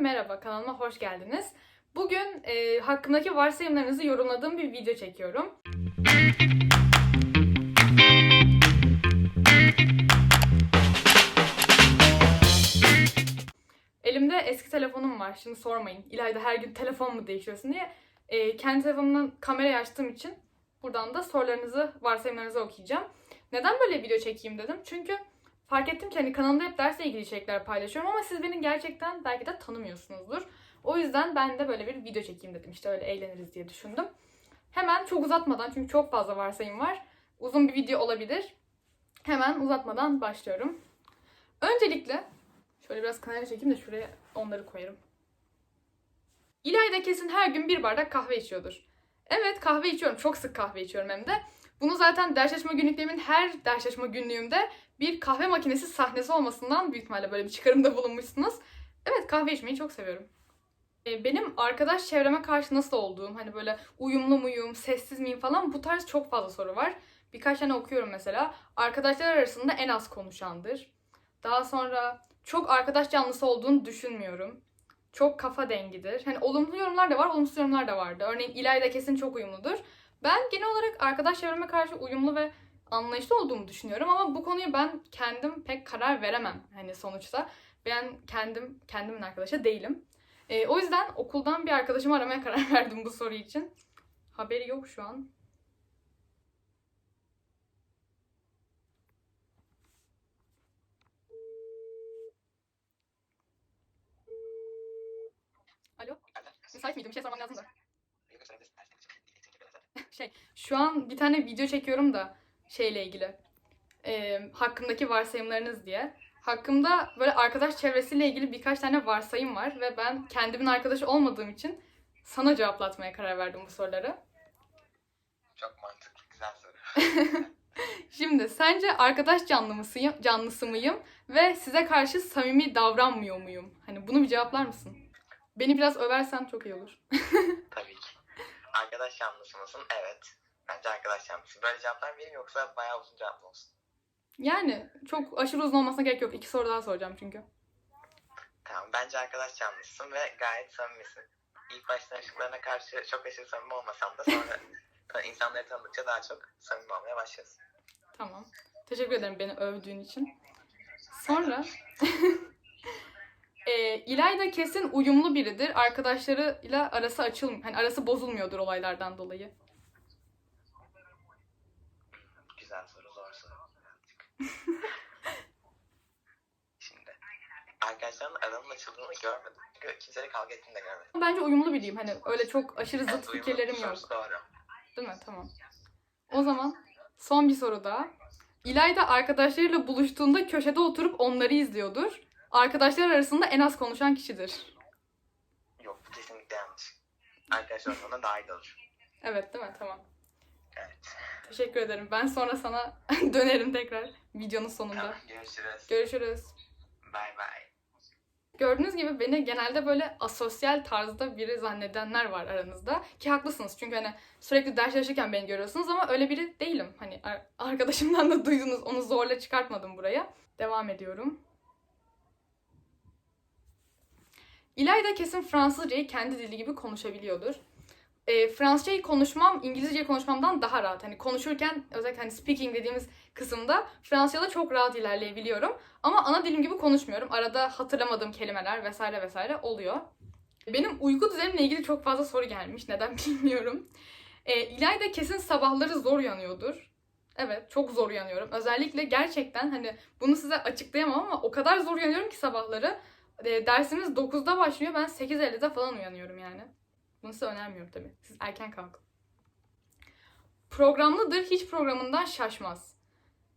merhaba, kanalıma hoş geldiniz. Bugün e, hakkındaki varsayımlarınızı yorumladığım bir video çekiyorum. Elimde eski telefonum var, şimdi sormayın. İlayda her gün telefon mu değişiyorsun diye. E, kendi telefonumdan kamerayı açtığım için buradan da sorularınızı, varsayımlarınızı okuyacağım. Neden böyle video çekeyim dedim. Çünkü fark ettim ki hani kanalımda hep dersle ilgili içerikler paylaşıyorum ama siz beni gerçekten belki de tanımıyorsunuzdur. O yüzden ben de böyle bir video çekeyim dedim. İşte öyle eğleniriz diye düşündüm. Hemen çok uzatmadan çünkü çok fazla varsayım var. Uzun bir video olabilir. Hemen uzatmadan başlıyorum. Öncelikle şöyle biraz kamerayı çekeyim de şuraya onları koyarım. İlayda kesin her gün bir bardak kahve içiyordur. Evet kahve içiyorum. Çok sık kahve içiyorum hem de. Bunu zaten ders çalışma günlüklerimin her ders çalışma günlüğümde bir kahve makinesi sahnesi olmasından büyük ihtimalle böyle bir çıkarımda bulunmuşsunuz. Evet kahve içmeyi çok seviyorum. E, Benim arkadaş çevreme karşı nasıl olduğum, hani böyle uyumlu muyum, sessiz miyim falan bu tarz çok fazla soru var. Birkaç tane okuyorum mesela. Arkadaşlar arasında en az konuşandır. Daha sonra çok arkadaş canlısı olduğunu düşünmüyorum. Çok kafa dengidir. Hani olumlu yorumlar da var, olumsuz yorumlar da vardı. Örneğin İlayda kesin çok uyumludur. Ben genel olarak arkadaş çevreme karşı uyumlu ve anlayışlı olduğumu düşünüyorum ama bu konuyu ben kendim pek karar veremem hani sonuçta. Ben kendim kendimin arkadaşı değilim. Ee, o yüzden okuldan bir arkadaşımı aramaya karar verdim bu soru için. Haberi yok şu an. Alo? Müsait miydim? Bir şey sormam lazım da. Şey, şu an bir tane video çekiyorum da şeyle ilgili. Ee, hakkımdaki varsayımlarınız diye. Hakkımda böyle arkadaş çevresiyle ilgili birkaç tane varsayım var ve ben kendimin arkadaşı olmadığım için sana cevaplatmaya karar verdim bu soruları. Çok mantıklı, güzel soru. Şimdi sence arkadaş canlı mısıyım, canlısı mıyım ve size karşı samimi davranmıyor muyum? Hani bunu bir cevaplar mısın? Beni biraz översen çok iyi olur. Tabii ki. Arkadaş yanlısı mısın? Evet. Bence arkadaş yanlısı. Böyle cevaplar vereyim yoksa bayağı uzun cevap olsun? Yani çok aşırı uzun olmasına gerek yok. İki soru daha soracağım çünkü. Tamam. Bence arkadaş yanlısın ve gayet samimisin. İlk başta ışıklarına karşı çok aşırı samimi olmasam da sonra insanları tanıdıkça daha çok samimi olmaya başlıyorsun. Tamam. Teşekkür ederim beni övdüğün için. Sonra e, İlayda kesin uyumlu biridir. Arkadaşlarıyla arası açılmıyor. Hani arası bozulmuyordur olaylardan dolayı. Güzel soru, zor soru. Şimdi. Arkadaşlarımla aranın açıldığını görmedim. Çünkü kimseyle kavga ettiğini de görmedim. Bence uyumlu biriyim. Hani öyle çok aşırı Evet, zıt uyumlu fikirlerim yok. sorusu Doğru. Değil mi? Tamam. O zaman son bir soru daha. İlayda arkadaşlarıyla buluştuğunda köşede oturup onları izliyordur. Arkadaşlar arasında en az konuşan kişidir. Yok bu kesinlikle yanlış. Arkadaş ortamına dahil olur. Evet değil mi? Tamam. Evet. Teşekkür ederim. Ben sonra sana dönerim tekrar videonun sonunda. Tamam görüşürüz. Görüşürüz. Bay bay. Gördüğünüz gibi beni genelde böyle asosyal tarzda biri zannedenler var aranızda. Ki haklısınız çünkü hani sürekli ders çalışırken beni görüyorsunuz ama öyle biri değilim. Hani ar- arkadaşımdan da duydunuz onu zorla çıkartmadım buraya. Devam ediyorum. İlayda kesin Fransızcayı kendi dili gibi konuşabiliyordur. E, Fransızcayı konuşmam İngilizceyi konuşmamdan daha rahat. Hani konuşurken özellikle hani speaking dediğimiz kısımda Fransızca'da çok rahat ilerleyebiliyorum. Ama ana dilim gibi konuşmuyorum. Arada hatırlamadığım kelimeler vesaire vesaire oluyor. Benim uyku düzenimle ilgili çok fazla soru gelmiş. Neden bilmiyorum. E, İlayda kesin sabahları zor uyanıyordur. Evet çok zor uyanıyorum. Özellikle gerçekten hani bunu size açıklayamam ama o kadar zor uyanıyorum ki sabahları. E, dersimiz 9'da başlıyor. Ben 8.50'de falan uyanıyorum yani. Bunu size önermiyorum tabii. Siz erken kalkın. Programlıdır. Hiç programından şaşmaz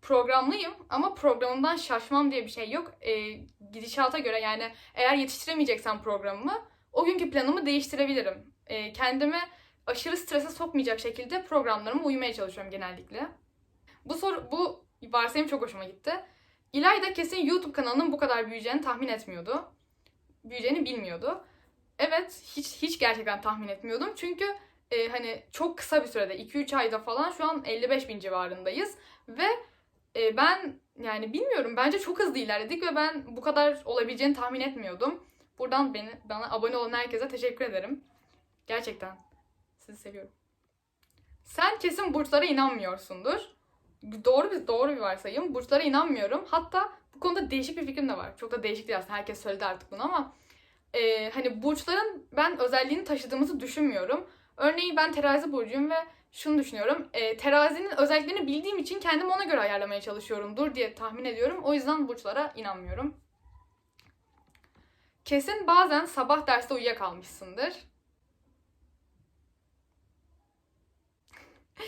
programlıyım ama programımdan şaşmam diye bir şey yok. Ee, gidişata göre yani eğer yetiştiremeyeceksem programımı o günkü planımı değiştirebilirim. Ee, kendimi aşırı strese sokmayacak şekilde programlarıma uymaya çalışıyorum genellikle. Bu soru bu varsayım çok hoşuma gitti. İlayda kesin YouTube kanalının bu kadar büyüyeceğini tahmin etmiyordu. Büyüyeceğini bilmiyordu. Evet, hiç hiç gerçekten tahmin etmiyordum. Çünkü e, hani çok kısa bir sürede 2-3 ayda falan şu an 55 bin civarındayız ve e, ben yani bilmiyorum bence çok hızlı ilerledik ve ben bu kadar olabileceğini tahmin etmiyordum. Buradan beni, bana abone olan herkese teşekkür ederim. Gerçekten. Sizi seviyorum. Sen kesin burçlara inanmıyorsundur. Doğru bir doğru bir varsayım. Burçlara inanmıyorum. Hatta bu konuda değişik bir fikrim de var. Çok da değişik değil aslında. Herkes söyledi artık bunu ama e, hani burçların ben özelliğini taşıdığımızı düşünmüyorum. Örneğin ben terazi burcuyum ve şunu düşünüyorum. E, terazinin özelliklerini bildiğim için kendimi ona göre ayarlamaya çalışıyorumdur diye tahmin ediyorum. O yüzden burçlara inanmıyorum. Kesin bazen sabah derste uyuyakalmışsındır.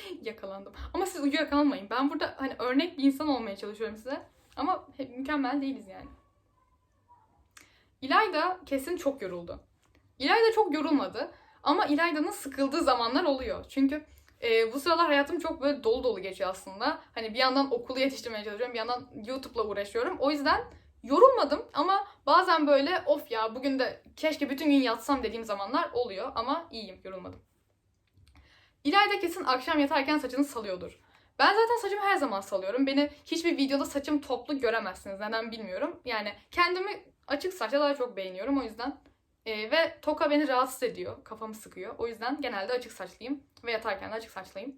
Yakalandım. Ama siz uyuyakalmayın. Ben burada hani örnek bir insan olmaya çalışıyorum size. Ama mükemmel değiliz yani. İlayda kesin çok yoruldu. İlayda çok yorulmadı. Ama İlayda'nın sıkıldığı zamanlar oluyor. Çünkü e, bu sıralar hayatım çok böyle dolu dolu geçiyor aslında. Hani bir yandan okulu yetiştirmeye çalışıyorum, bir yandan YouTube'la uğraşıyorum. O yüzden yorulmadım ama bazen böyle of ya bugün de keşke bütün gün yatsam dediğim zamanlar oluyor ama iyiyim, yorulmadım. İlayda kesin akşam yatarken saçını salıyordur. Ben zaten saçımı her zaman salıyorum. Beni hiçbir videoda saçım toplu göremezsiniz. Neden bilmiyorum. Yani kendimi açık saçla daha çok beğeniyorum o yüzden. Ee, ve toka beni rahatsız ediyor. Kafamı sıkıyor. O yüzden genelde açık saçlıyım. Ve yatarken de açık saçlıyım.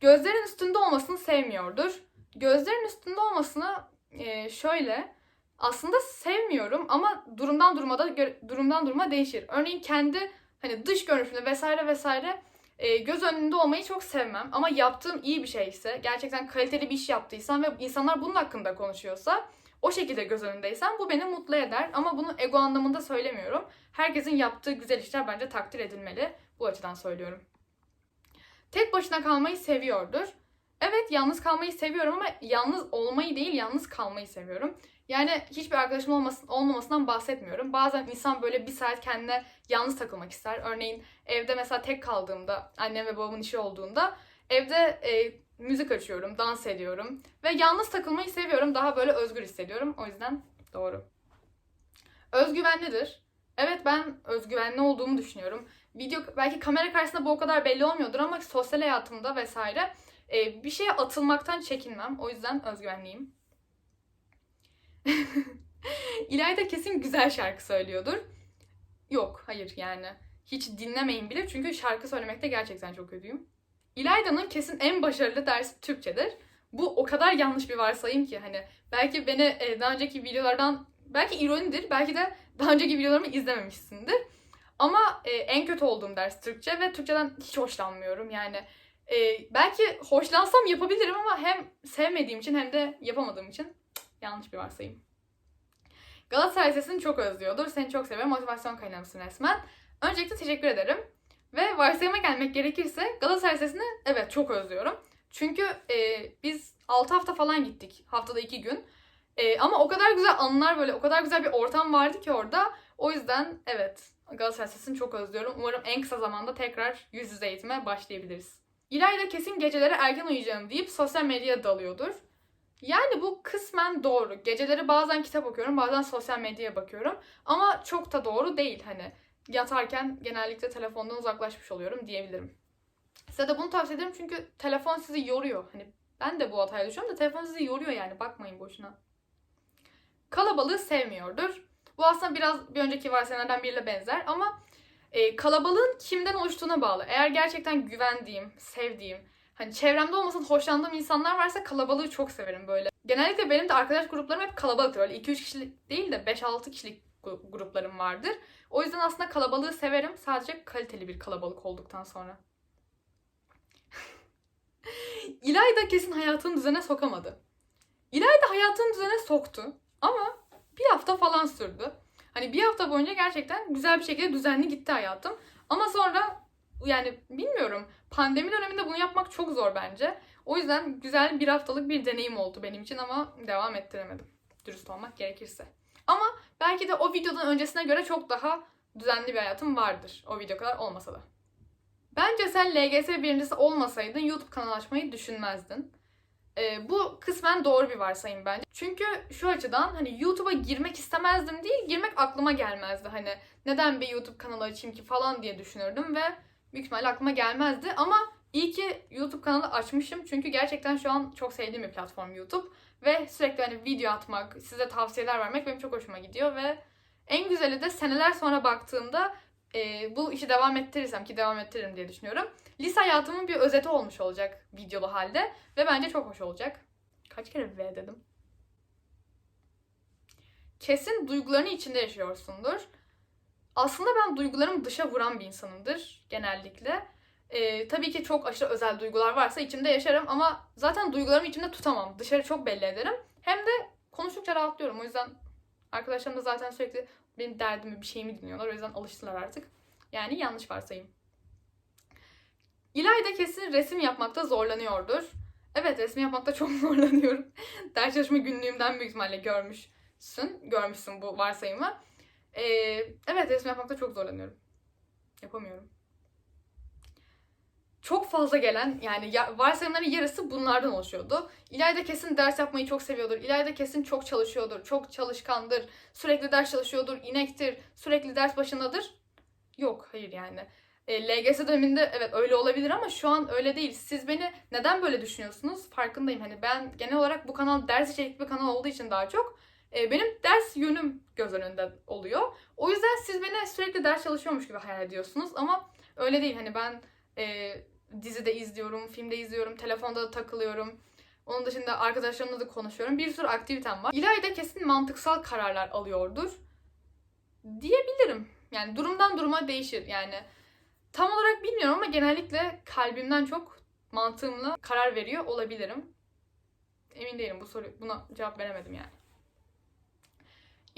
Gözlerin üstünde olmasını sevmiyordur. Gözlerin üstünde olmasını e, şöyle aslında sevmiyorum ama durumdan duruma da durumdan duruma değişir. Örneğin kendi hani dış görünüşünde vesaire vesaire e, göz önünde olmayı çok sevmem. Ama yaptığım iyi bir şeyse, gerçekten kaliteli bir iş yaptıysam ve insanlar bunun hakkında konuşuyorsa o şekilde göz önündeysem bu beni mutlu eder. Ama bunu ego anlamında söylemiyorum. Herkesin yaptığı güzel işler bence takdir edilmeli. Bu açıdan söylüyorum. Tek başına kalmayı seviyordur. Evet yalnız kalmayı seviyorum ama yalnız olmayı değil yalnız kalmayı seviyorum. Yani hiçbir arkadaşım olmasın, olmamasından bahsetmiyorum. Bazen insan böyle bir saat kendine yalnız takılmak ister. Örneğin evde mesela tek kaldığımda, annem ve babamın işi olduğunda evde e, müzik açıyorum, dans ediyorum ve yalnız takılmayı seviyorum. Daha böyle özgür hissediyorum. O yüzden doğru. Özgüvenlidir. Evet ben özgüvenli olduğumu düşünüyorum. Video belki kamera karşısında bu o kadar belli olmuyordur ama sosyal hayatımda vesaire e, bir şeye atılmaktan çekinmem. O yüzden özgüvenliyim. İlayda kesin güzel şarkı söylüyordur. Yok, hayır yani. Hiç dinlemeyin bile çünkü şarkı söylemekte gerçekten çok kötüyüm. İlayda'nın kesin en başarılı dersi Türkçedir. Bu o kadar yanlış bir varsayım ki hani belki beni e, daha önceki videolardan belki ironidir, belki de daha önceki videolarımı izlememişsindir. Ama e, en kötü olduğum ders Türkçe ve Türkçeden hiç hoşlanmıyorum. Yani e, belki hoşlansam yapabilirim ama hem sevmediğim için hem de yapamadığım için yanlış bir varsayım. Galatasaray sesini çok özlüyordur. Seni çok seviyorum. Motivasyon kaynağımsın resmen. Öncelikle teşekkür ederim. Ve varsayıma gelmek gerekirse Galatasaray sesini evet çok özlüyorum. Çünkü e, biz 6 hafta falan gittik. Haftada 2 gün. E, ama o kadar güzel anılar böyle o kadar güzel bir ortam vardı ki orada. O yüzden evet Galatasaray sesini çok özlüyorum. Umarım en kısa zamanda tekrar yüz yüze eğitime başlayabiliriz. İlayda kesin geceleri erken uyuyacağım deyip sosyal medyaya dalıyordur. Yani bu kısmen doğru. Geceleri bazen kitap okuyorum, bazen sosyal medyaya bakıyorum. Ama çok da doğru değil hani. Yatarken genellikle telefondan uzaklaşmış oluyorum diyebilirim. Size de bunu tavsiye ederim çünkü telefon sizi yoruyor. Hani ben de bu hataya düşüyorum da telefon sizi yoruyor yani bakmayın boşuna. Kalabalığı sevmiyordur. Bu aslında biraz bir önceki varsayımlardan biriyle benzer ama e, kalabalığın kimden oluştuğuna bağlı. Eğer gerçekten güvendiğim, sevdiğim, hani çevremde olmasın hoşlandığım insanlar varsa kalabalığı çok severim böyle. Genellikle benim de arkadaş gruplarım hep kalabalıktır. Öyle 2-3 kişilik değil de 5-6 kişilik gruplarım vardır. O yüzden aslında kalabalığı severim. Sadece kaliteli bir kalabalık olduktan sonra. İlayda kesin hayatını düzene sokamadı. İlayda hayatını düzene soktu ama bir hafta falan sürdü. Hani bir hafta boyunca gerçekten güzel bir şekilde düzenli gitti hayatım. Ama sonra yani bilmiyorum pandemi döneminde bunu yapmak çok zor bence. O yüzden güzel bir haftalık bir deneyim oldu benim için ama devam ettiremedim. Dürüst olmak gerekirse. Ama belki de o videodan öncesine göre çok daha düzenli bir hayatım vardır. O video kadar olmasa da. Bence sen LGS birincisi olmasaydın YouTube kanalı açmayı düşünmezdin. Ee, bu kısmen doğru bir varsayım bence. Çünkü şu açıdan hani YouTube'a girmek istemezdim değil, girmek aklıma gelmezdi. Hani neden bir YouTube kanalı açayım ki falan diye düşünürdüm ve büyük ihtimalle aklıma gelmezdi. Ama iyi ki YouTube kanalı açmışım. Çünkü gerçekten şu an çok sevdiğim bir platform YouTube. Ve sürekli hani video atmak, size tavsiyeler vermek benim çok hoşuma gidiyor ve En güzeli de seneler sonra baktığımda e, bu işi devam ettirirsem ki devam ettiririm diye düşünüyorum. Lise hayatımın bir özeti olmuş olacak videolu halde ve bence çok hoş olacak. Kaç kere V dedim? Kesin duygularını içinde yaşıyorsundur. Aslında ben duygularımı dışa vuran bir insanımdır genellikle. Ee, tabii ki çok aşırı özel duygular varsa içimde yaşarım ama zaten duygularımı içimde tutamam. Dışarı çok belli ederim. Hem de konuştukça rahatlıyorum. O yüzden arkadaşlarım da zaten sürekli benim derdimi, bir şeyimi dinliyorlar. O yüzden alıştılar artık. Yani yanlış varsayım. İlayda kesin resim yapmakta zorlanıyordur. Evet resim yapmakta çok zorlanıyorum. Ders çalışma günlüğümden büyük ihtimalle görmüşsün. Görmüşsün bu varsayımı. Ee, evet resim yapmakta çok zorlanıyorum. Yapamıyorum. Çok fazla gelen yani ya, varsayımların yarısı bunlardan oluşuyordu. İlayda kesin ders yapmayı çok seviyordur. İlayda kesin çok çalışıyordur. Çok çalışkandır. Sürekli ders çalışıyordur. inektir. Sürekli ders başındadır. Yok hayır yani. E, LGS döneminde evet öyle olabilir ama şu an öyle değil. Siz beni neden böyle düşünüyorsunuz? Farkındayım. Hani ben genel olarak bu kanal ders içerikli bir kanal olduğu için daha çok benim ders yönüm göz önünde oluyor. O yüzden siz beni sürekli ders çalışıyormuş gibi hayal ediyorsunuz ama öyle değil. Hani ben e, dizide izliyorum, filmde izliyorum, telefonda da takılıyorum. Onun dışında arkadaşlarımla da konuşuyorum. Bir sürü aktivitem var. İlayda kesin mantıksal kararlar alıyordur. Diyebilirim. Yani durumdan duruma değişir. Yani tam olarak bilmiyorum ama genellikle kalbimden çok mantığımla karar veriyor olabilirim. Emin değilim bu soru buna cevap veremedim yani.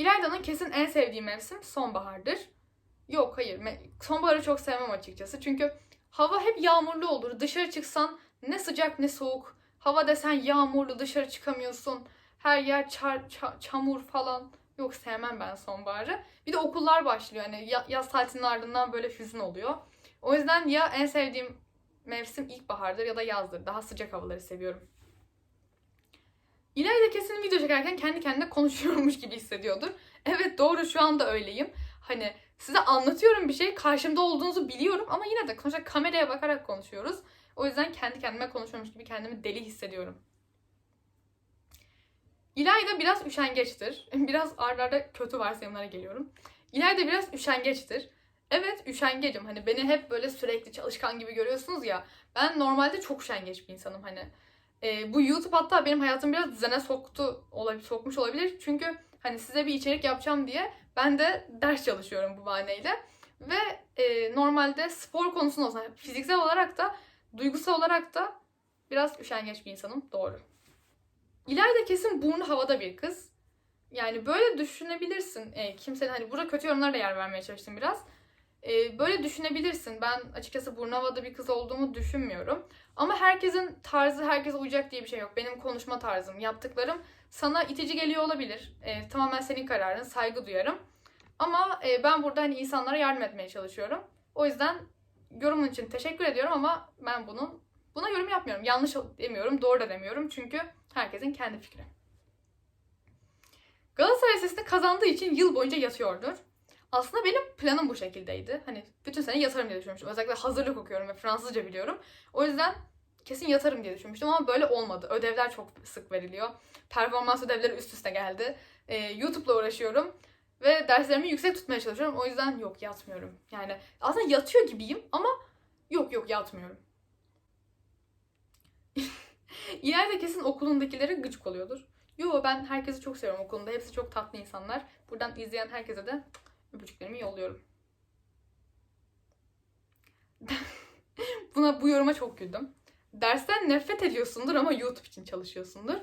İlayda'nın kesin en sevdiği mevsim sonbahardır. Yok hayır. Sonbaharı çok sevmem açıkçası. Çünkü hava hep yağmurlu olur. Dışarı çıksan ne sıcak ne soğuk. Hava desen yağmurlu dışarı çıkamıyorsun. Her yer çar, ça- çamur falan. Yok sevmem ben sonbaharı. Bir de okullar başlıyor. Yani ya- yaz tatilinin ardından böyle hüzün oluyor. O yüzden ya en sevdiğim mevsim ilkbahardır ya da yazdır. Daha sıcak havaları seviyorum. İlayda kesin video çekerken kendi kendine konuşuyormuş gibi hissediyordur. Evet doğru şu anda öyleyim. Hani size anlatıyorum bir şey karşımda olduğunuzu biliyorum ama yine de sonuçta kameraya bakarak konuşuyoruz. O yüzden kendi kendime konuşuyormuş gibi kendimi deli hissediyorum. İlayda biraz üşengeçtir. Biraz ardarda kötü varsayımlara geliyorum. İlayda biraz üşengeçtir. Evet üşengecim. Hani beni hep böyle sürekli çalışkan gibi görüyorsunuz ya. Ben normalde çok üşengeç bir insanım. Hani e, bu YouTube hatta benim hayatımı biraz düzene soktu olabilir, sokmuş olabilir. Çünkü hani size bir içerik yapacağım diye ben de ders çalışıyorum bu bahaneyle. Ve e, normalde spor konusunda olsa fiziksel olarak da duygusal olarak da biraz üşengeç bir insanım. Doğru. İlayda kesin burnu havada bir kız. Yani böyle düşünebilirsin. E, kimsenin hani burada kötü yorumlara da yer vermeye çalıştım biraz. E, böyle düşünebilirsin. Ben açıkçası burnu havada bir kız olduğumu düşünmüyorum. Ama herkesin tarzı herkese uyacak diye bir şey yok. Benim konuşma tarzım, yaptıklarım sana itici geliyor olabilir. E, tamamen senin kararın, saygı duyarım. Ama e, ben burada hani insanlara yardım etmeye çalışıyorum. O yüzden yorumun için teşekkür ediyorum ama ben bunun buna yorum yapmıyorum. Yanlış demiyorum, doğru da demiyorum. Çünkü herkesin kendi fikri. Galatasaray Lisesi'nde kazandığı için yıl boyunca yatıyordur. Aslında benim planım bu şekildeydi. Hani bütün sene yatarım diye düşünmüştüm. Özellikle hazırlık okuyorum ve Fransızca biliyorum. O yüzden kesin yatarım diye düşünmüştüm ama böyle olmadı. Ödevler çok sık veriliyor. Performans ödevleri üst üste geldi. Ee, YouTube'la uğraşıyorum ve derslerimi yüksek tutmaya çalışıyorum. O yüzden yok yatmıyorum. Yani aslında yatıyor gibiyim ama yok yok yatmıyorum. İleride kesin okulundakilere gıcık oluyordur. Yo ben herkesi çok seviyorum okulunda. Hepsi çok tatlı insanlar. Buradan izleyen herkese de öpücüklerimi yolluyorum. Buna bu yoruma çok güldüm. Dersten nefret ediyorsundur ama YouTube için çalışıyorsundur.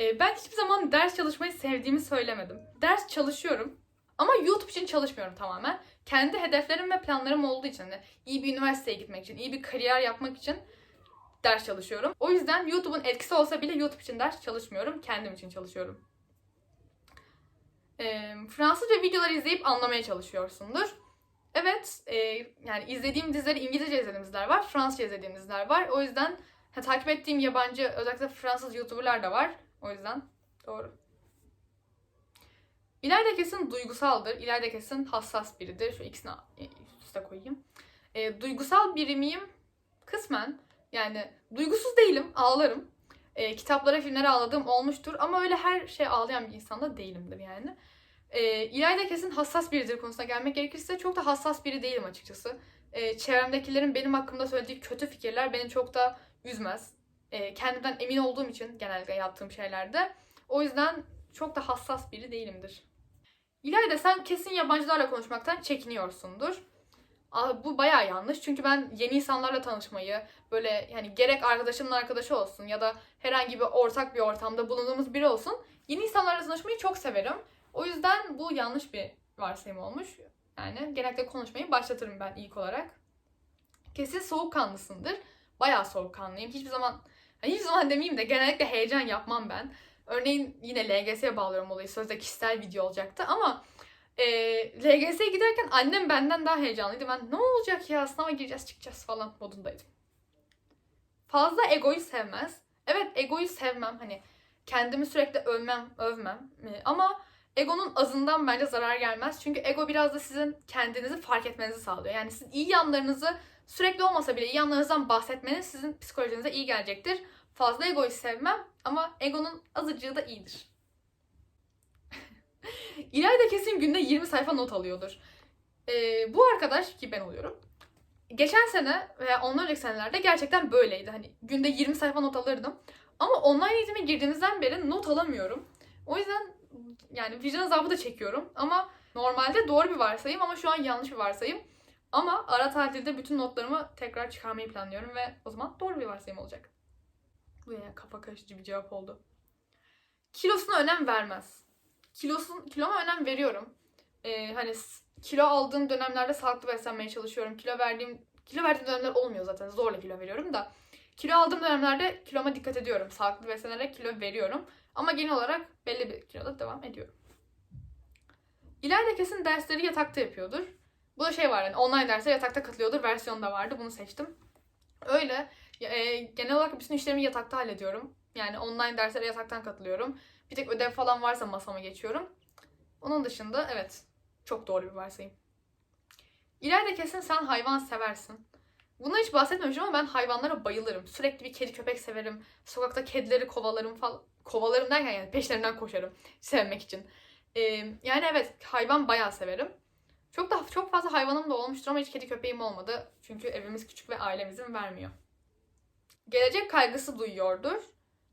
Ee, ben hiçbir zaman ders çalışmayı sevdiğimi söylemedim. Ders çalışıyorum ama YouTube için çalışmıyorum tamamen. Kendi hedeflerim ve planlarım olduğu için, hani iyi bir üniversiteye gitmek için, iyi bir kariyer yapmak için ders çalışıyorum. O yüzden YouTube'un etkisi olsa bile YouTube için ders çalışmıyorum. Kendim için çalışıyorum. Ee, Fransızca videolar izleyip anlamaya çalışıyorsundur. Evet, e, yani izlediğim dizileri İngilizce izlediğim diziler var, Fransızca izlediğim diziler var. O yüzden ha, takip ettiğim yabancı, özellikle Fransız YouTuber'lar da var. O yüzden doğru. İleride kesin duygusaldır, ileride kesin hassas biridir. Şu ikisini üst üste koyayım. E, duygusal biri miyim? Kısmen. Yani duygusuz değilim, ağlarım. E, kitaplara, filmlere ağladığım olmuştur ama öyle her şey ağlayan bir insan da değilimdir yani. E, İlayda kesin hassas biridir konusuna gelmek gerekirse çok da hassas biri değilim açıkçası. E, çevremdekilerin benim hakkımda söylediği kötü fikirler beni çok da üzmez. E, kendimden emin olduğum için genellikle yaptığım şeylerde. O yüzden çok da hassas biri değilimdir. İlayda sen kesin yabancılarla konuşmaktan çekiniyorsundur. Bu bayağı yanlış çünkü ben yeni insanlarla tanışmayı böyle yani gerek arkadaşımın arkadaşı olsun ya da herhangi bir ortak bir ortamda bulunduğumuz biri olsun yeni insanlarla tanışmayı çok severim. O yüzden bu yanlış bir varsayım olmuş. Yani genellikle konuşmayı başlatırım ben ilk olarak. Kesin soğukkanlısındır. Bayağı soğukkanlıyım. Hiçbir zaman hiçbir zaman demeyeyim de genellikle heyecan yapmam ben. Örneğin yine LGS'ye bağlıyorum olayı. Sözde kişisel video olacaktı ama e, LGS'ye giderken annem benden daha heyecanlıydı. Ben ne olacak ya sınava gireceğiz çıkacağız falan modundaydım. Fazla egoyu sevmez. Evet egoyu sevmem. Hani kendimi sürekli övmem, övmem. E, ama egonun azından bence zarar gelmez. Çünkü ego biraz da sizin kendinizi fark etmenizi sağlıyor. Yani sizin iyi yanlarınızı sürekli olmasa bile iyi yanlarınızdan bahsetmeniz sizin psikolojinize iyi gelecektir. Fazla egoyu sevmem ama egonun azıcığı da iyidir. İlayda kesin günde 20 sayfa not alıyordur. Ee, bu arkadaş ki ben oluyorum. Geçen sene veya ondan önceki senelerde gerçekten böyleydi. Hani günde 20 sayfa not alırdım. Ama online eğitime girdiğimizden beri not alamıyorum. O yüzden yani vicdan azabı da çekiyorum. Ama normalde doğru bir varsayım ama şu an yanlış bir varsayım. Ama ara tatilde bütün notlarımı tekrar çıkarmayı planlıyorum ve o zaman doğru bir varsayım olacak. Bu ya kafa karışıcı bir cevap oldu. Kilosuna önem vermez. Kilosun, kiloma önem veriyorum. Ee, hani kilo aldığım dönemlerde sağlıklı beslenmeye çalışıyorum. Kilo verdiğim kilo verdiğim dönemler olmuyor zaten. Zorla kilo veriyorum da. Kilo aldığım dönemlerde kiloma dikkat ediyorum. Sağlıklı beslenerek kilo veriyorum. Ama genel olarak belli bir kiloda devam ediyorum. İleride kesin dersleri yatakta yapıyordur. Bu da şey var yani online derse yatakta katılıyordur versiyonu da vardı. Bunu seçtim. Öyle. E, genel olarak bütün işlerimi yatakta hallediyorum. Yani online derslere yataktan katılıyorum. Bir tek ödev falan varsa masama geçiyorum. Onun dışında evet çok doğru bir varsayım. İleride kesin sen hayvan seversin. Bundan hiç bahsetmemişim ama ben hayvanlara bayılırım. Sürekli bir kedi köpek severim. Sokakta kedileri kovalarım falan. Kovalarım derken yani peşlerinden koşarım sevmek için. Ee, yani evet hayvan bayağı severim. Çok da çok fazla hayvanım da olmuştur ama hiç kedi köpeğim olmadı. Çünkü evimiz küçük ve ailemizin vermiyor. Gelecek kaygısı duyuyordur.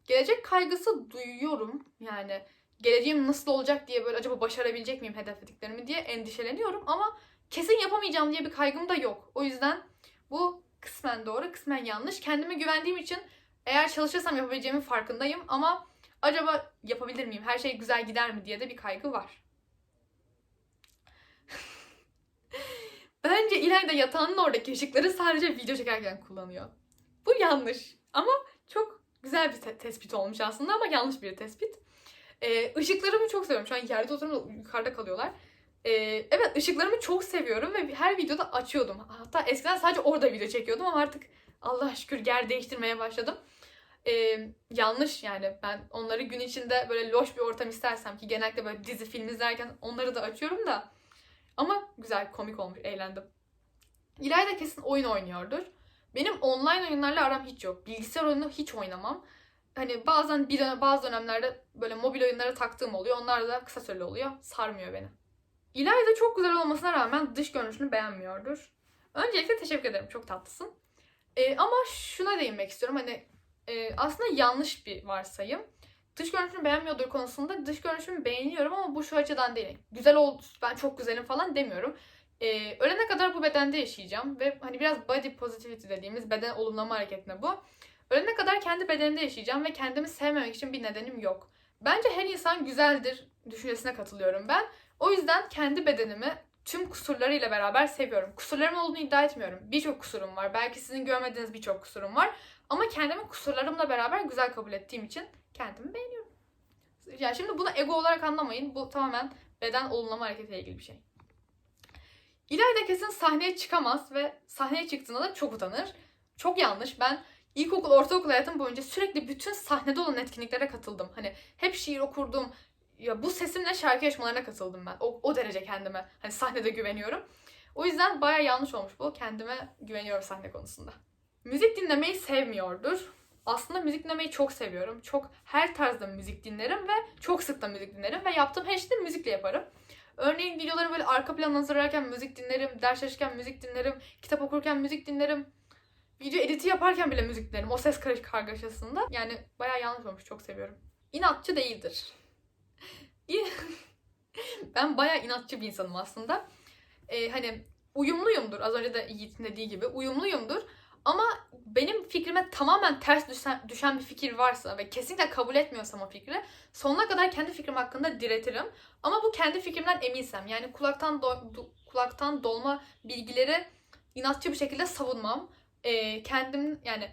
Gelecek kaygısı duyuyorum. Yani geleceğim nasıl olacak diye böyle acaba başarabilecek miyim hedeflediklerimi diye endişeleniyorum ama kesin yapamayacağım diye bir kaygım da yok. O yüzden bu kısmen doğru, kısmen yanlış. Kendime güvendiğim için eğer çalışırsam yapabileceğimin farkındayım ama acaba yapabilir miyim? Her şey güzel gider mi diye de bir kaygı var. Bence İlayda yatağının oradaki ışıkları sadece video çekerken kullanıyor. Bu yanlış ama çok güzel bir te- tespit olmuş aslında ama yanlış bir tespit. Ee, ışıklarımı çok seviyorum. Şu an yerde oturuyorum da yukarıda kalıyorlar. Ee, evet ışıklarımı çok seviyorum ve her videoda açıyordum. Hatta eskiden sadece orada video çekiyordum ama artık Allah şükür yer değiştirmeye başladım. Ee, yanlış yani ben onları gün içinde böyle loş bir ortam istersem ki genellikle böyle dizi film izlerken onları da açıyorum da ama güzel komik olmuş eğlendim. İlayda kesin oyun oynuyordur. Benim online oyunlarla aram hiç yok. Bilgisayar oyunu hiç oynamam. Hani bazen bir bazı dönemlerde böyle mobil oyunlara taktığım oluyor. Onlar da kısa süreli oluyor. Sarmıyor beni. İlayda çok güzel olmasına rağmen dış görünüşünü beğenmiyordur. Öncelikle teşekkür ederim. Çok tatlısın. Ee, ama şuna değinmek istiyorum. Hani e, aslında yanlış bir varsayım. Dış görünüşünü beğenmiyordur konusunda dış görünüşümü beğeniyorum ama bu şu açıdan değil. Güzel ol, ben çok güzelim falan demiyorum. Ee, ölene kadar bu bedende yaşayacağım ve hani biraz body positivity dediğimiz beden olumlama hareketine bu. Ölene kadar kendi bedenimde yaşayacağım ve kendimi sevmemek için bir nedenim yok. Bence her insan güzeldir düşüncesine katılıyorum ben. O yüzden kendi bedenimi tüm kusurlarıyla beraber seviyorum. Kusurlarım olduğunu iddia etmiyorum. Birçok kusurum var. Belki sizin görmediğiniz birçok kusurum var. Ama kendimi kusurlarımla beraber güzel kabul ettiğim için kendimi beğeniyorum. Yani şimdi bunu ego olarak anlamayın. Bu tamamen beden olumlama hareketiyle ilgili bir şey. İlayda kesin sahneye çıkamaz ve sahneye çıktığında da çok utanır. Çok yanlış. Ben ilkokul, ortaokul hayatım boyunca sürekli bütün sahnede olan etkinliklere katıldım. Hani hep şiir okurdum. Ya bu sesimle şarkı yarışmalarına katıldım ben. O, o derece kendime. Hani sahnede güveniyorum. O yüzden baya yanlış olmuş bu. Kendime güveniyorum sahne konusunda. Müzik dinlemeyi sevmiyordur. Aslında müzik dinlemeyi çok seviyorum. Çok her tarzda müzik dinlerim ve çok sık da müzik dinlerim ve yaptığım her şeyi müzikle yaparım. Örneğin videoları böyle arka plana hazırlarken müzik dinlerim, ders çalışırken müzik dinlerim, kitap okurken müzik dinlerim. Video editi yaparken bile müzik dinlerim. O ses karış kargaşasında. Yani bayağı yanlış olmuş. Çok seviyorum. İnatçı değildir. Ben bayağı inatçı bir insanım aslında. Ee, hani uyumluyumdur. Az önce de Yiğit'in dediği gibi uyumluyumdur. Ama benim fikrime tamamen ters düşen, düşen bir fikir varsa ve kesinlikle kabul etmiyorsam o fikri sonuna kadar kendi fikrim hakkında diretirim. Ama bu kendi fikrimden eminsem yani kulaktan do- du- kulaktan dolma bilgileri inatçı bir şekilde savunmam. Ee, kendim yani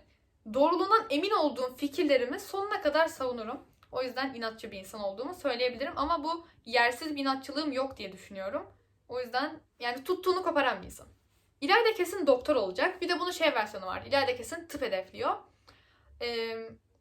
doğruluğundan emin olduğum fikirlerimi sonuna kadar savunurum. O yüzden inatçı bir insan olduğumu söyleyebilirim ama bu yersiz bir inatçılığım yok diye düşünüyorum. O yüzden yani tuttuğunu koparan bir insan. İleride kesin doktor olacak. Bir de bunun şey versiyonu var. İleride kesin tıp hedefliyor. Ee,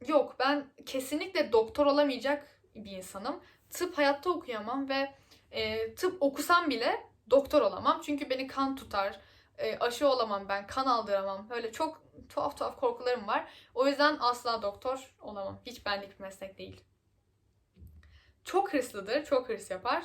yok ben kesinlikle doktor olamayacak bir insanım. Tıp hayatta okuyamam ve e, tıp okusam bile doktor olamam. Çünkü beni kan tutar. E, aşı olamam ben. Kan aldıramam. Böyle çok tuhaf tuhaf korkularım var. O yüzden asla doktor olamam. Hiç benlik bir meslek değil. Çok hırslıdır. Çok hırs yapar.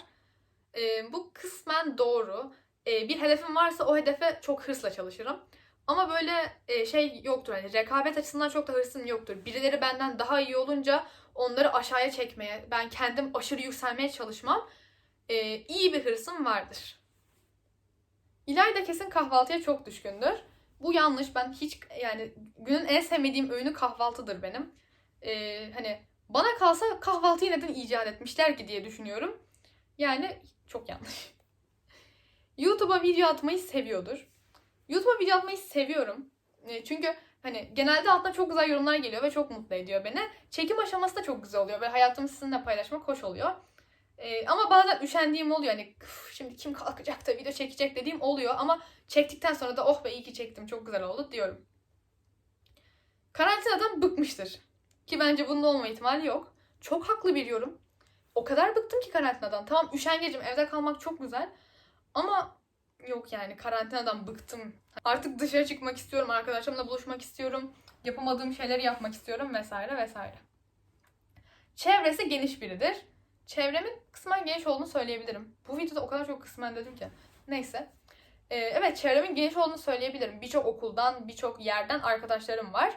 E, bu kısmen doğru. E, bir hedefim varsa o hedefe çok hırsla çalışırım. Ama böyle e, şey yoktur hani rekabet açısından çok da hırsım yoktur. Birileri benden daha iyi olunca onları aşağıya çekmeye, ben kendim aşırı yükselmeye çalışmam. E, iyi bir hırsım vardır. İlayda kesin kahvaltıya çok düşkündür. Bu yanlış. Ben hiç yani günün en sevmediğim öğünü kahvaltıdır benim. E, hani bana kalsa kahvaltıyı neden icat etmişler ki diye düşünüyorum. Yani çok yanlış. YouTube'a video atmayı seviyordur. YouTube'a video atmayı seviyorum. E, Çünkü hani genelde altına çok güzel yorumlar geliyor ve çok mutlu ediyor beni. Çekim aşaması da çok güzel oluyor ve hayatımı sizinle paylaşmak hoş oluyor. E, ama bazen üşendiğim oluyor. Hani "Üf, şimdi kim kalkacak da video çekecek dediğim oluyor. Ama çektikten sonra da oh be iyi ki çektim çok güzel oldu diyorum. Karantinadan bıkmıştır. Ki bence bunun olma ihtimali yok. Çok haklı bir. O kadar bıktım ki karantinadan. Tamam üşengecim evde kalmak çok güzel. Ama yok yani karantinadan bıktım. Artık dışarı çıkmak istiyorum, arkadaşlarımla buluşmak istiyorum, yapamadığım şeyleri yapmak istiyorum vesaire vesaire. Çevresi geniş biridir. Çevremin kısmen geniş olduğunu söyleyebilirim. Bu videoda o kadar çok kısmen dedim ki. Neyse. Ee, evet çevremin geniş olduğunu söyleyebilirim. Birçok okuldan, birçok yerden arkadaşlarım var.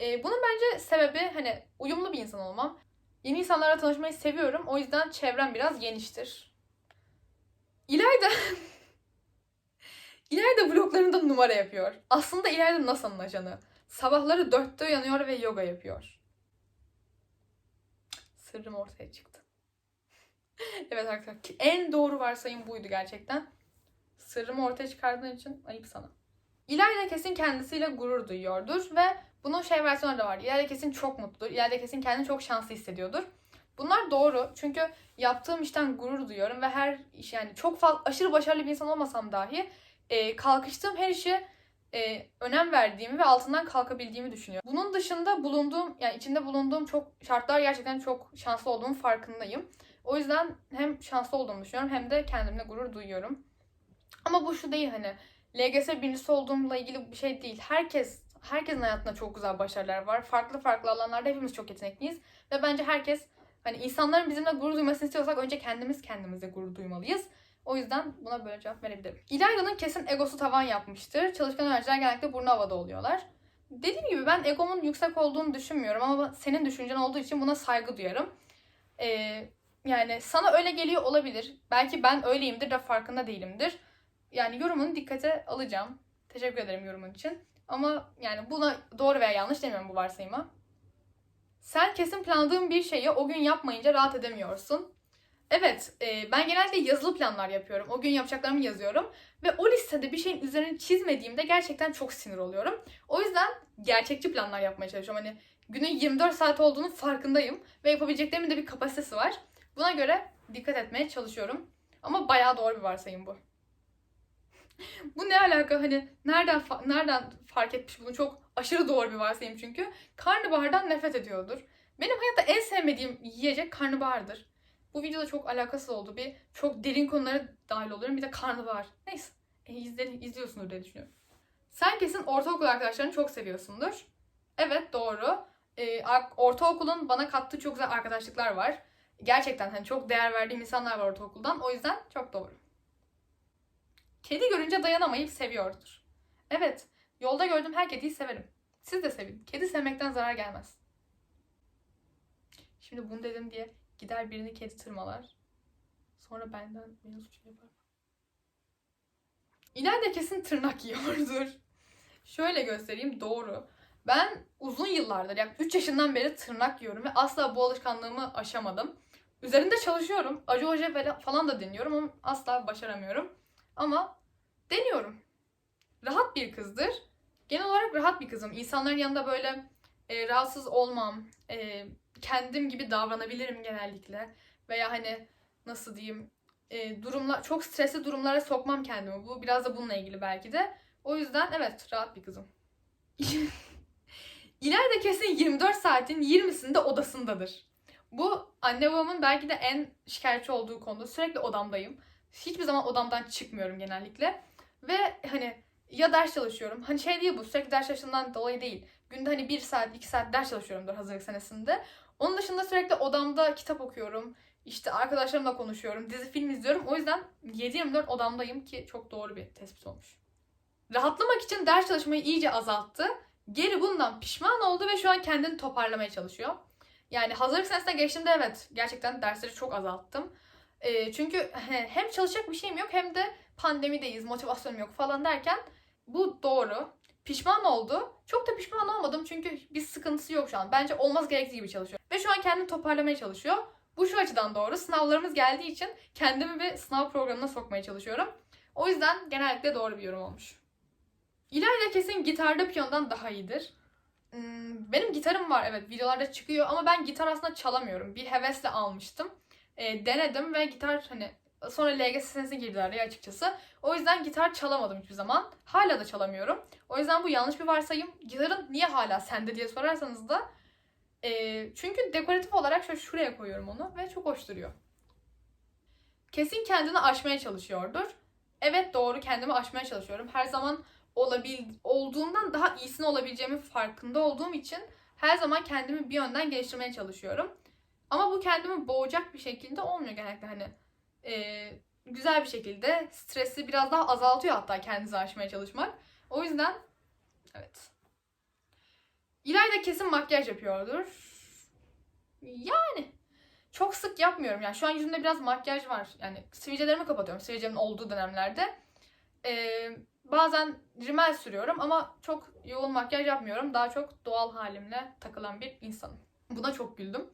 Ee, bunun bence sebebi hani uyumlu bir insan olmam. Yeni insanlarla tanışmayı seviyorum. O yüzden çevrem biraz geniştir. İlayda İlayda vloglarında numara yapıyor. Aslında İlayda NASA'nın ajanı. Sabahları dörtte uyanıyor ve yoga yapıyor. Sırrım ortaya çıktı. evet arkadaşlar en doğru varsayım buydu gerçekten. Sırrımı ortaya çıkardığın için ayıp sana. İlayda kesin kendisiyle gurur duyuyordur ve bunun şey versiyonu da var. İlayda kesin çok mutludur. İlayda kesin kendini çok şanslı hissediyordur. Bunlar doğru. Çünkü yaptığım işten gurur duyuyorum ve her iş yani çok fazla aşırı başarılı bir insan olmasam dahi e, kalkıştığım her işe e, önem verdiğimi ve altından kalkabildiğimi düşünüyorum. Bunun dışında bulunduğum yani içinde bulunduğum çok şartlar gerçekten çok şanslı olduğum farkındayım. O yüzden hem şanslı olduğumu düşünüyorum hem de kendimle gurur duyuyorum. Ama bu şu değil hani LGS birincisi olduğumla ilgili bir şey değil. Herkes herkesin hayatında çok güzel başarılar var. Farklı farklı alanlarda hepimiz çok yetenekliyiz ve bence herkes hani insanların bizimle gurur duymasını istiyorsak önce kendimiz kendimize gurur duymalıyız. O yüzden buna böyle cevap verebilirim. İlayda'nın kesin egosu tavan yapmıştır. Çalışkan öğrenciler genellikle burnu havada oluyorlar. Dediğim gibi ben egomun yüksek olduğunu düşünmüyorum ama senin düşüncen olduğu için buna saygı duyarım. Ee, yani sana öyle geliyor olabilir. Belki ben öyleyimdir de farkında değilimdir. Yani yorumunu dikkate alacağım. Teşekkür ederim yorumun için. Ama yani buna doğru veya yanlış demiyorum bu varsayıma. Sen kesin planladığın bir şeyi o gün yapmayınca rahat edemiyorsun. Evet, e, ben genelde yazılı planlar yapıyorum. O gün yapacaklarımı yazıyorum. Ve o listede bir şeyin üzerine çizmediğimde gerçekten çok sinir oluyorum. O yüzden gerçekçi planlar yapmaya çalışıyorum. Hani günün 24 saat olduğunun farkındayım. Ve yapabileceklerimin de bir kapasitesi var. Buna göre dikkat etmeye çalışıyorum. Ama bayağı doğru bir varsayım bu. bu ne alaka hani nereden fa- nereden fark etmiş bunu çok aşırı doğru bir varsayım çünkü. Karnabahardan nefret ediyordur. Benim hayatta en sevmediğim yiyecek karnabahardır. Bu videoda çok alakasız oldu. Bir çok derin konulara dahil oluyorum. Bir de karnabahar. Neyse. E, izle, izliyorsundur diye düşünüyorum. Sen kesin ortaokul arkadaşlarını çok seviyorsundur. Evet doğru. e, ortaokulun bana kattığı çok güzel arkadaşlıklar var. Gerçekten hani çok değer verdiğim insanlar var ortaokuldan. O yüzden çok doğru. Kedi görünce dayanamayıp seviyordur. Evet, yolda gördüğüm her kediyi severim. Siz de sevin. Kedi sevmekten zarar gelmez. Şimdi bunu dedim diye gider birini kedi tırmalar. Sonra benden beni suçlu yapar. İleride kesin tırnak yiyordur. Şöyle göstereyim doğru. Ben uzun yıllardır yaklaşık 3 yaşından beri tırnak yiyorum ve asla bu alışkanlığımı aşamadım. Üzerinde çalışıyorum. Acı hoca falan da deniyorum ama asla başaramıyorum. Ama deniyorum. Rahat bir kızdır. Genel olarak rahat bir kızım. İnsanların yanında böyle e, rahatsız olmam. e, kendim gibi davranabilirim genellikle. Veya hani nasıl diyeyim e, durumlar çok stresli durumlara sokmam kendimi. Bu biraz da bununla ilgili belki de. O yüzden evet rahat bir kızım. İleride kesin 24 saatin 20'sinde odasındadır. Bu anne babamın belki de en şikayetçi olduğu konuda. Sürekli odamdayım. Hiçbir zaman odamdan çıkmıyorum genellikle. Ve hani ya ders çalışıyorum. Hani şey değil bu sürekli ders çalıştığımdan dolayı değil. Günde hani 1 saat 2 saat ders çalışıyorumdur hazırlık senesinde. Onun dışında sürekli odamda kitap okuyorum. İşte arkadaşlarımla konuşuyorum. Dizi film izliyorum. O yüzden 7-24 odamdayım ki çok doğru bir tespit olmuş. Rahatlamak için ders çalışmayı iyice azalttı. Geri bundan pişman oldu ve şu an kendini toparlamaya çalışıyor. Yani hazırlık senesine geçtiğimde evet gerçekten dersleri çok azalttım. Ee, çünkü he- hem çalışacak bir şeyim yok hem de pandemideyiz, motivasyonum yok falan derken bu doğru. Pişman oldu. Çok da pişman olmadım çünkü bir sıkıntısı yok şu an. Bence olmaz gerektiği gibi çalışıyor. Ve şu an kendini toparlamaya çalışıyor. Bu şu açıdan doğru. Sınavlarımız geldiği için kendimi bir sınav programına sokmaya çalışıyorum. O yüzden genellikle doğru bir yorum olmuş. İlayda kesin gitarda piyondan daha iyidir. Hmm, Benim gitarım var evet videolarda çıkıyor ama ben gitar aslında çalamıyorum. Bir hevesle almıştım. E, denedim ve gitar hani sonra LGS senesine girdi araya açıkçası. O yüzden gitar çalamadım hiçbir zaman. Hala da çalamıyorum. O yüzden bu yanlış bir varsayım. Gitarın niye hala sende diye sorarsanız da e, çünkü dekoratif olarak şöyle şuraya koyuyorum onu ve çok hoş duruyor. Kesin kendini aşmaya çalışıyordur. Evet doğru kendimi aşmaya çalışıyorum. Her zaman olabil olduğundan daha iyisini olabileceğimi farkında olduğum için her zaman kendimi bir yönden geliştirmeye çalışıyorum. Ama bu kendimi boğacak bir şekilde olmuyor genellikle hani e, güzel bir şekilde stresi biraz daha azaltıyor hatta kendinizi aşmaya çalışmak. O yüzden evet. İlayda kesin makyaj yapıyordur. Yani çok sık yapmıyorum yani. Şu an yüzümde biraz makyaj var. Yani sivilcelerimi kapatıyorum sivilcemin olduğu dönemlerde. Ee, bazen rimel sürüyorum ama çok yoğun makyaj yapmıyorum. Daha çok doğal halimle takılan bir insanım. Buna çok güldüm.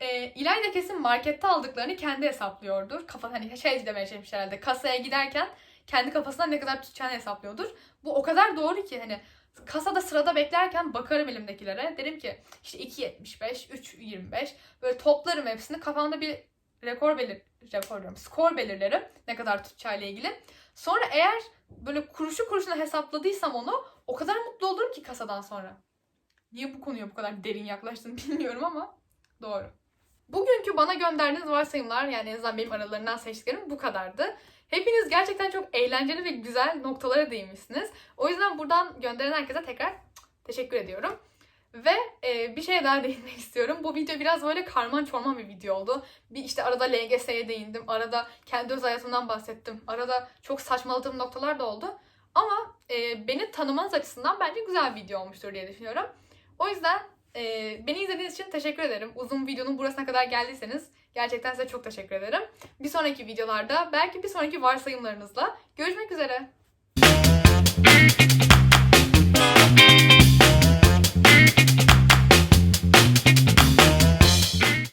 Ee, İlayda kesin markette aldıklarını kendi hesaplıyordur. Kafa hani şey demeye çalışmış herhalde. Kasaya giderken kendi kafasından ne kadar tutacağını hesaplıyordur. Bu o kadar doğru ki hani kasada sırada beklerken bakarım elimdekilere. Derim ki işte 2.75, 3.25 böyle toplarım hepsini. Kafamda bir rekor belir rekor diyorum, skor belirlerim ne kadar tutacağıyla ilgili. Sonra eğer böyle kuruşu kuruşuna hesapladıysam onu o kadar mutlu olurum ki kasadan sonra. Niye bu konuya bu kadar derin yaklaştığını bilmiyorum ama doğru. Bugünkü bana gönderdiğiniz varsayımlar yani en azından benim aralarından seçtiklerim bu kadardı. Hepiniz gerçekten çok eğlenceli ve güzel noktalara değinmişsiniz. O yüzden buradan gönderen herkese tekrar teşekkür ediyorum. Ve e, bir şeye daha değinmek istiyorum. Bu video biraz böyle karman çorman bir video oldu. Bir işte arada LGS'ye değindim. Arada kendi öz hayatımdan bahsettim. Arada çok saçmaladığım noktalar da oldu. Ama e, beni tanımanız açısından bence güzel bir video olmuştur diye düşünüyorum. O yüzden ee, beni izlediğiniz için teşekkür ederim. Uzun videonun burasına kadar geldiyseniz gerçekten size çok teşekkür ederim. Bir sonraki videolarda belki bir sonraki varsayımlarınızla görüşmek üzere.